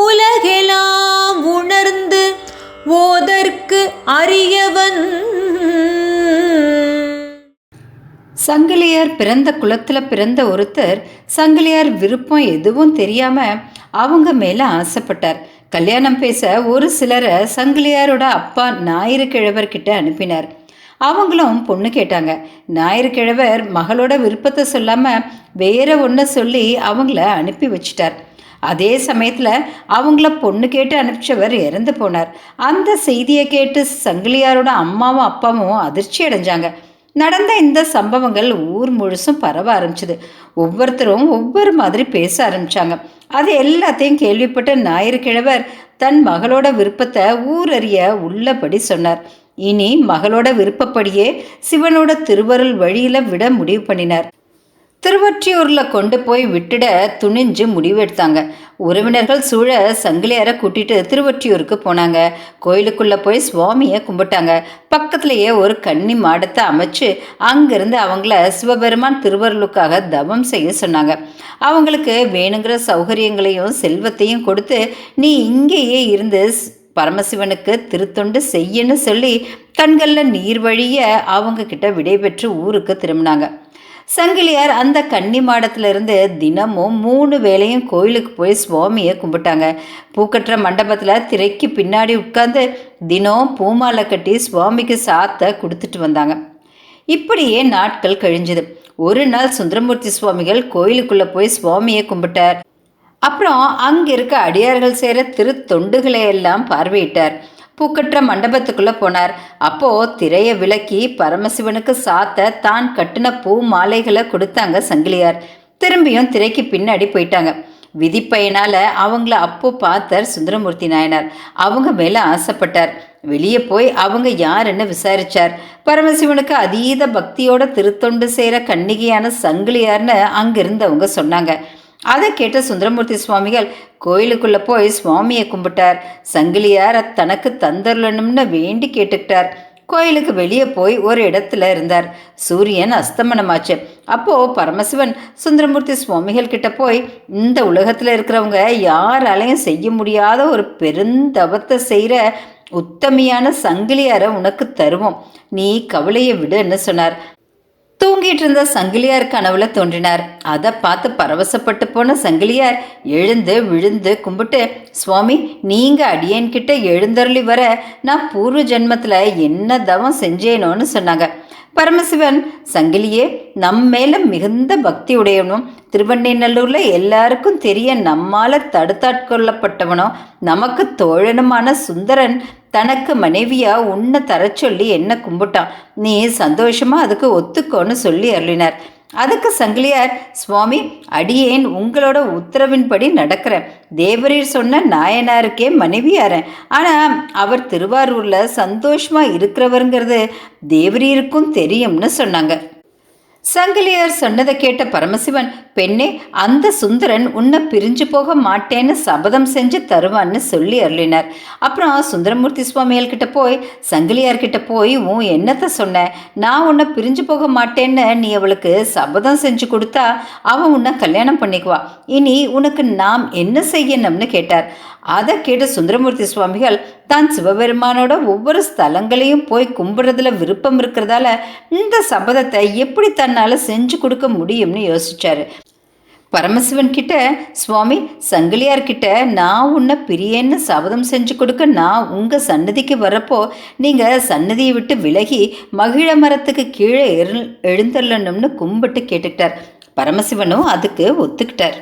உலகெலாம் உணர்ந்து ஓதற்கு அறியவன் சங்கிலியார் பிறந்த குலத்தில் பிறந்த ஒருத்தர் சங்கிலியார் விருப்பம் எதுவும் தெரியாமல் அவங்க மேலே ஆசைப்பட்டார். கல்யாணம் பேச ஒரு சிலரை சங்கிலியாரோட அப்பா ஞாயிறு கிழவர்கிட்ட அனுப்பினார். அவங்களும் பொண்ணு கேட்டாங்க. ஞாயிறு கிழவர் மகளோட விருப்பத்தை சொல்லாமல் வேற ஒன்றை சொல்லி அவங்கள அனுப்பி வச்சிட்டார். அதே சமயத்தில் அவங்கள பொண்ணு கேட்டு அனுப்பிச்சவர் இறந்து போனார். அந்த செய்தியை கேட்டு சங்கிலியாரோட அம்மாவும் அப்பாவும் அதிர்ச்சி அடைஞ்சாங்க. நடந்த இந்த சம்பவங்கள் ஊர் முழுசும் பரவ ஆரம்பிச்சது. ஒவ்வொருத்தரும் ஒவ்வொரு மாதிரி பேச ஆரம்பிச்சாங்க. அது எல்லாத்தையும் கேள்விப்பட்ட ஞாயிறு கிழவர் தன் மகளோட விருப்பத்தை ஊரறிய உள்ளபடி சொன்னார். இனி மகளோட விருப்பப்படியே சிவனோட திருவருள் வழியில விட முடிவு பண்ணினார். திருவொற்றியூரில் கொண்டு போய் விட்டுட துணிஞ்சு முடிவெடுத்தாங்க. உறவினர்கள் சூழ சங்கிலியாரை கூட்டிட்டு திருவொற்றியூருக்கு போனாங்க. கோயிலுக்குள்ளே போய் சுவாமியை கும்பிட்டாங்க. பக்கத்துலேயே ஒரு கன்னி மாடத்தை அமைச்சு அங்கிருந்து அவங்கள சிவபெருமான் திருவருளுக்காக தவம் செய்ய சொன்னாங்க. அவங்களுக்கு வேணுங்கிற சௌகரியங்களையும் செல்வத்தையும் கொடுத்து நீ இங்கேயே இருந்து பரமசிவனுக்கு திருத்தொண்டு செய்யன்னு சொல்லி கண்களில் நீர் வழிய அவங்க கிட்ட விடைபெற்று ஊருக்கு திரும்பினாங்க. சங்கிலியார் அந்த கன்னி மாடத்திலிருந்து தினமும் மூணு வேளையும் கோயிலுக்கு போய் சுவாமியை கும்பிட்டாங்க. பூக்கட்டுற மண்டபத்தில் திரைக்கு பின்னாடி உட்காந்து தினம் பூமாலை கட்டி சுவாமிக்கு சாத்த கொடுத்துட்டு வந்தாங்க. இப்படியே நாட்கள் கழிஞ்சுது. ஒரு நாள் சுந்தரமூர்த்தி சுவாமிகள் கோயிலுக்குள்ளே போய் சுவாமியை கும்பிட்டார். அப்புறம் அங்கிருக்க அடியார்கள் சேர திரு தொண்டுகளை எல்லாம் பார்வையிட்டார். பூக்கற்ற மண்டபத்துக்குள்ளே போனார். அப்போ திரையை விலக்கி பரமசிவனுக்கு சாத்த தான் கட்டின பூ மாலைகளை கொடுத்தாங்க சங்கிலியார். திரும்பியும் திரைக்கு பின்னாடி போயிட்டாங்க. விதிப்பையனால் அவங்கள அப்போ பார்த்தார் சுந்தரமூர்த்தி நாயனார் அவங்க மேலே ஆசைப்பட்டார். வெளியே போய் அவங்க யாருன்னு விசாரிச்சார். பரமசிவனுக்கு அதீத பக்தியோட திருத்தொண்டு செய்கிற கன்னிகையான சங்கிலியார்னு அங்கிருந்தவங்க சொன்னாங்க. அதை கேட்ட சுந்தரமூர்த்தி சுவாமிகள் கோயிலுக்குள்ளே போய் சுவாமியை கும்பிட்டார். சங்கிலியார் தனக்கு தந்தரலனும்னு வேண்டி கேட்டுக்கிட்டார். கோயிலுக்கு வெளியே போய் ஒரு இடத்துல இருந்தார். சூரியன் அஸ்தமனமாச்சு. அப்போது பரமசிவன் சுந்தரமூர்த்தி சுவாமிகள் கிட்ட போய் இந்த உலகத்தில் இருக்கிறவங்க யாராலையும் செய்ய முடியாத ஒரு பெருந்தவத்தை செய்கிற உத்தமியான சங்கிலியாரை உனக்கு தருவோம். நீ கவலையை விடுன்னு சொன்னார். தூங்கிட்டு இருந்த சங்கிலியார் கனவுல தோன்றினார். அதை பார்த்து பரவசப்பட்டு போன சங்கிலியார் எழுந்து விழுந்து கும்பிட்டு சுவாமி நீங்க அடியன்கிட்ட எழுந்தருளி வர நான் பூர்வ ஜென்மத்தில் என்ன தவம் செஞ்சேனோன்னு சொன்னாங்க. பரமசிவன் சங்கிலியே நம் மேல மிகுந்த பக்தி உடையவனும் திருவண்ணைநல்லூர்ல எல்லாருக்கும் தெரிய நம்மால தடுத்தாட்கொள்ளப்பட்டவனும் நமக்கு தோழனுமான சுந்தரன் தனக்கு மனைவியா உன்னை தர சொல்லி என்ன கும்பிட்டான்? நீ சந்தோஷமா அதுக்கு ஒத்துக்கோன்னு சொல்லி அருளினார். அதுக்கு சங்கிலியார் சுவாமி அடியேன் உங்களோட உத்தரவின்படி நடக்கிறேன். தேவரீர் சொன்ன நாயனாருக்கே மனைவியாரேன் ஆனால் அவர் திருவாரூரில் சந்தோஷமாக இருக்கிறவருங்கிறது தேவரீருக்கும் தெரியும்னு சொன்னாங்க. சங்கிலியார் சொன்னதை கேட்ட பரமசிவன் பெண்ணே அந்த சுந்தரன் உன்னை பிரிஞ்சு போக மாட்டேன்னு சபதம் செஞ்சு தருவான்னு சொல்லி அருளினார். அப்புறம் சுந்தரமூர்த்தி சுவாமிகள்கிட்ட போய் சங்கிலியார்கிட்ட போய் உன் என்னத்தை சொன்ன? நான் உன்னை பிரிஞ்சு போக மாட்டேன்னு நீ அவளுக்கு சபதம் செஞ்சு கொடுத்தா அவன் உன்னை கல்யாணம் பண்ணிக்குவா. இனி உனக்கு நாம் என்ன செய்யணும்னு கேட்டார். அதை கேட்ட சுந்தரமூர்த்தி சுவாமிகள் தான் சிவபெருமானோட ஒவ்வொரு ஸ்தலங்களையும் போய் கும்பிட்றதுல விருப்பம் இருக்கிறதால இந்த சபதத்தை எப்படி தன்னால் செஞ்சு கொடுக்க முடியும்னு யோசிச்சாரு. பரமசிவன் கிட்ட சுவாமி சங்கிலியார் கிட்ட நான் உன்னை பிரியன்னு சபதம் செஞ்சு கொடுக்க நான் உங்கள் சன்னதிக்கு வரப்போ நீங்கள் சன்னதியை விட்டு விலகி மகிழ மரத்துக்கு கீழே எழுந்தள்ளணும்னு கும்பிட்டு கேட்டுக்கிட்டார். பரமசிவனும் அதுக்கு ஒத்துக்கிட்டார்.